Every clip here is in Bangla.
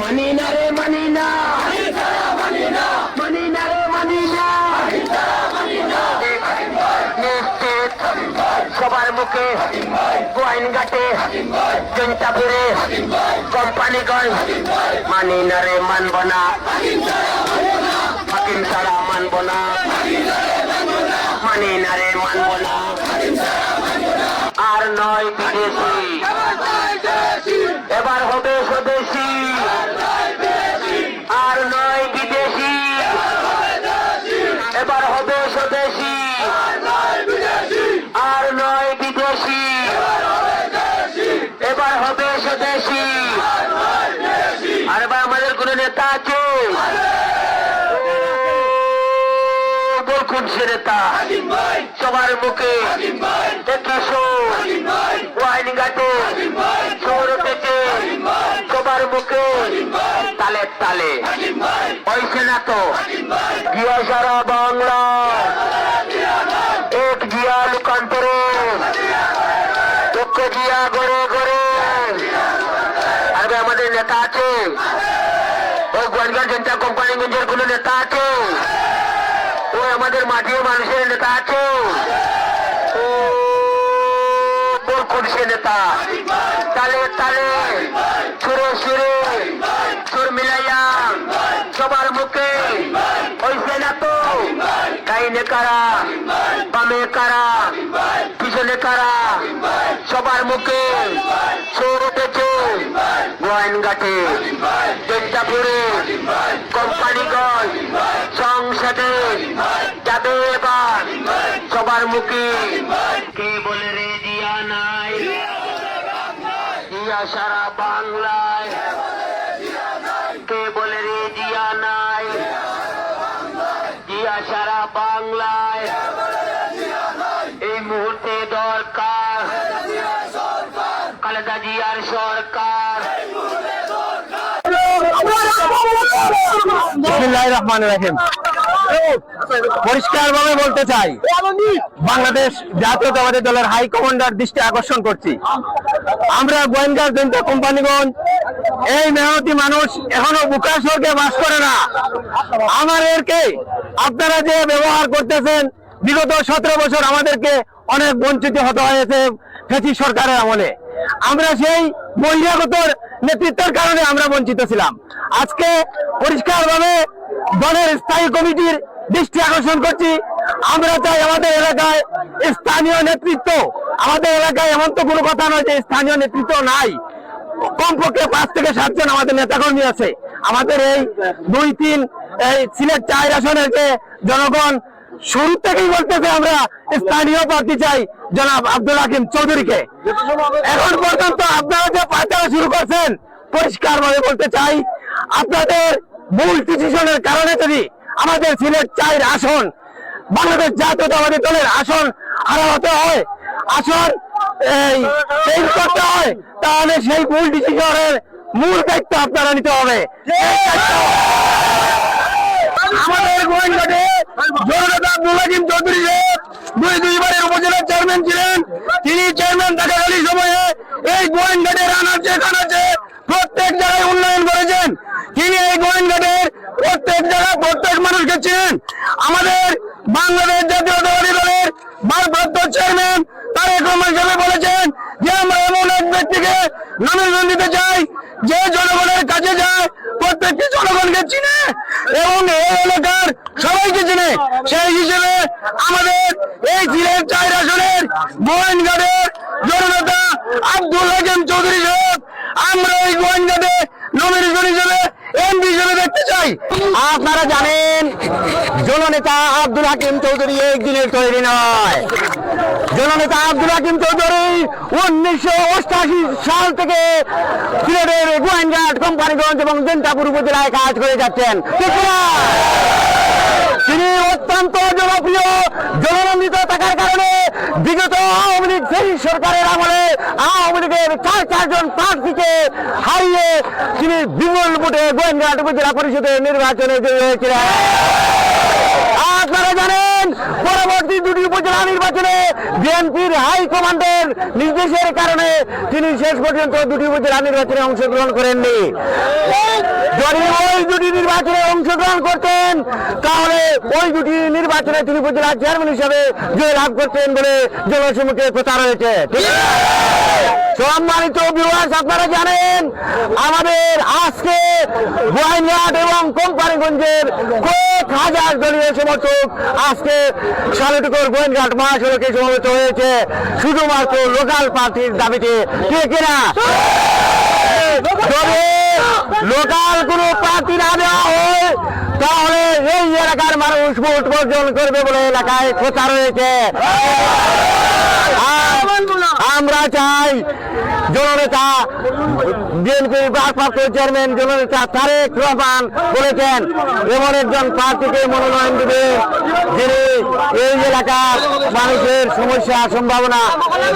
মানি না রে মানি না রে মানি না সবার মুখে গোয়াইন ঘাটে জনতাপুরে কোম্পানিগঞ্জ। মানি না রে মানব না। হাকিম ছাড়া মানব না। মানি না রে মানব না। আর নয় বিদেশি। এবার হবে স্বদেশি আর নয় বিদেশি এবার হবে স্বদেশি আর নয় বিদেশি। এবার হবে স্বদেশি। আর এবার আমাদের কোন নেতা আছে? বলকুন সে নেতা? সবার মুখে দেখিসো ওয়াইন ঘাটে শহর উঠেছে সবার মুখে তালে তালে। হয়েছে না তো? জিয়া সারা বাংলা। এক জিয়া লুকান্তরে জিয়া গড়ে গড়ে। আরে আমাদের নেতা আছে। ওই গোয়ালঘাট জনতা কোম্পানিগঞ্জের কোন নেতা আছে? ওই আমাদের মাটির মানুষের নেতা আছে? ও সে নেতা। তালে তালে, সুরে সুরে, সুর মিলাইয়া সবার মুখে হইছে না তো। ডাইনে কারা বামে কারা পিছনে কারা সবার মুখে সুর উঠেছে গোয়াইন ঘাটে কোম্পানিগঞ্জ সংসদে যাবে এবার। সবার মুখে কে বলে রে জিয়া নাই? জিয়া সারা বাংলায়। কে বলে রে জিয়া নাই জিয়া সারা বাংলায় এই মুহূর্তে দরকার খালেদা সরকার পরিষ্কার ভাবে বলতে চাই, বাংলাদেশ জাতীয়তাবাদী দলের হাই কমান্ডার দৃষ্টি আকর্ষণ করছি। আমরা গোয়েন্দার জনতা কোম্পানিগঞ্জ এই মেহনতি মানুষ এখনও বুকা স্বর্গে বাস করে না। আমার এরকে আপনারা যে ব্যবহার করতেছেন, বিগত সতেরো বছর আমাদেরকে অনেক বঞ্চিত হতে হয়েছে সরকারের আমলে। আমরা সেই বহিরাগত নেতৃত্বের কারণে আমরা বঞ্চিত ছিলাম। আজকে পরিষ্কারভাবে দলের স্থায়ী কমিটির দৃষ্টি আকর্ষণ করছি। আমরা চাই আমাদের এলাকায় স্থানীয় নেতৃত্ব। আমাদের এলাকায় এমন তো কোনো কথা নয় যে স্থানীয় নেতৃত্ব নাই। কমপক্ষে পাঁচ থেকে সাতজন আমাদের নেতাকর্মী আছে। আমাদের এই দুই তিন, এই সিলেট চার আসনের যে জনগণ শুরু থেকেই বলতেছে আমরা স্থানীয় প্রার্থী চাই, জনাব আব্দুল হাকিম চৌধুরীকে। এখন পর্যন্ত আপনারা যে পাচারা শুরু করছেন পরিষ্কার ভাবে বলতে চাই, আপনাদের মূল ডিসিশনের কারণে যদি আমাদের সিলেট চার আসন, বাংলাদেশ জাতীয়তাবাদী দলের আসন হারা হতে হয়, আসন এই চেঞ্জ করতে হয়, তাহলে সেই মূল ডিসিশনের মূল দায়িত্ব আপনারা নিতে হবে। আমাদের গোয়েন্দাটে জননেতা আব্দুল চৌধুরী সাহেব দুই দুইবারের উপজেলার চেয়ারম্যান ছিলেন, তিনি চেয়ারম্যান থাকাকালীন সময়ে এই গোয়েন্দাটের আনাচে কানাচে প্রত্যেক জায়গায় উন্নয়ন করেছেন। তিনি এই গোয়েন্দাটের প্রত্যেক জায়গায় প্রত্যেক মানুষকে চিনেন। আমাদের বাংলাদেশ জাতীয়তাবাদী দলের ভারপ্রাপ্ত চেয়ারম্যান তারেক রহমান সাহেব বলেছেন যে আমরা এমন এক ব্যক্তিকে নমিনেশন দিতে চাই, যে জনগণের কাছে যায়, প্রত্যেকটি জনগণকে চিনে এবং এই এলাকার সেই হিসেবে আমাদের এই সিলেট চার আসনের গোয়েন্দাদের জননেতা আব্দুল হাকিম চৌধুরী সাহেব, আমরা এই গোয়েন্দাতে নমিনেশন হিসেবে এমপি হিসেবে দেখতে চাই। আপনারা জানেন, জননেতা আব্দুল হাকিম চৌধুরী একদিনের তৈরি নয়। জননেতা আব্দুল হাকিম চৌধুরী উনিশশো অষ্টাশি সাল থেকে সিলেটের গোয়েন্দাট কোম্পানিগঞ্জ এবং জেন্টাপুর উপজেলায় কাজ করে যাচ্ছেন? তিনি অত্যন্ত জনপ্রিয়, জননন্দিত থাকার কারণে বিগত আওয়ামী লীগ সেই সরকারের আমলে আওয়ামী লীগের চার চারজন প্রার্থীকে হারিয়ে তিনি বিমল ভোটে গোয়েন্দা উপজেলা পরিষদের নির্বাচনে জয়ী হয়েছিলেন। আপনারা জানেন পরবর্তী দুটি উপজেলা নির্বাচনে বিএনপির হাই কমান্ডের নির্দেশের কারণে তিনি শেষ পর্যন্ত দুটি উপজেলা নির্বাচনে অংশগ্রহণ করেননি যদি ওই দুটি নির্বাচনে অংশগ্রহণ করতেন, তাহলে ওই দুটি নির্বাচনে তিনি উপজেলা চেয়ারম্যান হিসেবে জয় লাভ করতেন বলে জনসম্মুখে প্রচার হয়েছে ঠিক আছে? সম্মানিত ভিউয়ার্স আপনারা জানেন, আমাদের আজকে গোয়াইনঘাট এবং কোম্পানিগঞ্জের কয়েক হাজার দলীয় সমর্থক আজকে সালুটুকুর গোয়েনঘাট মহাসড়কে সমবেত হয়েছে। শুধুমাত্র লোকাল প্রার্থীর দাবিতে কে কিনা যদি লোকাল কোনো প্রার্থী না দেওয়া হয়, তাহলে এই এলাকার মানুষ ভোট বর্জন করবে বলে এলাকায় প্রচার হয়েছে। আর আমরা চাই। জননেতা, বিএনপির ভারপ্রাপ্ত চেয়ারম্যান জননেতা তারেক রহমান বলেছেন, এমন একজন প্রার্থীকে মনোনয়ন দেবে যিনি এই এলাকার মানুষের সমস্যা, সম্ভাবনা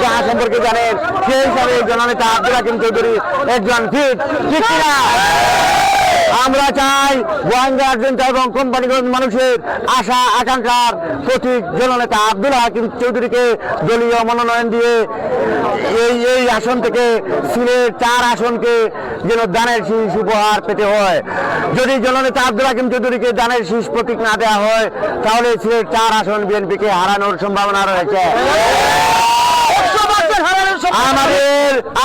যাহা সম্পর্কে জানেন, সেই হিসাবে জননেতা আব্দুল হাকিম চৌধুরী একজন ঠিক ঠিক কিনা? আমরা চাই গোয়াঙ্গার জনতা এবং কোম্পানিগঞ্জ মানুষের আশা, আকাঙ্ক্ষার প্রতীক জননেতা আব্দুল হাকিম চৌধুরীকে দলীয় মনোনয়ন দিয়ে এই এই আসন থেকে সিলেট চার আসনকে যেন দানের শীষ উপহার পেতে হয়। যদি জননেতা আব্দুল হাকিম চৌধুরীকে দানের শীষ প্রতীক না দেওয়া হয়, তাহলে সিলেট চার আসন বিএনপিকে হারানোর সম্ভাবনা রয়েছে।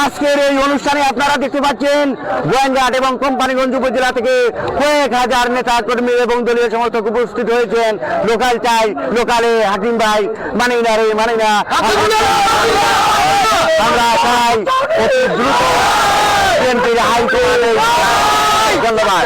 আজকের এই অনুষ্ঠানে আপনারা দেখতে পাচ্ছেন গোয়েঙ্গাট এবং কোম্পানিগঞ্জ উপজেলা থেকে কয়েক হাজার নেতা কর্মী এবং দলীয় সমর্থক উপস্থিত হয়েছেন। লোকাল চাই, লোকালে হাকিম ভাই মানি না রে মানি না। আমরা চাই অতি দ্রুত ধন্যবাদ।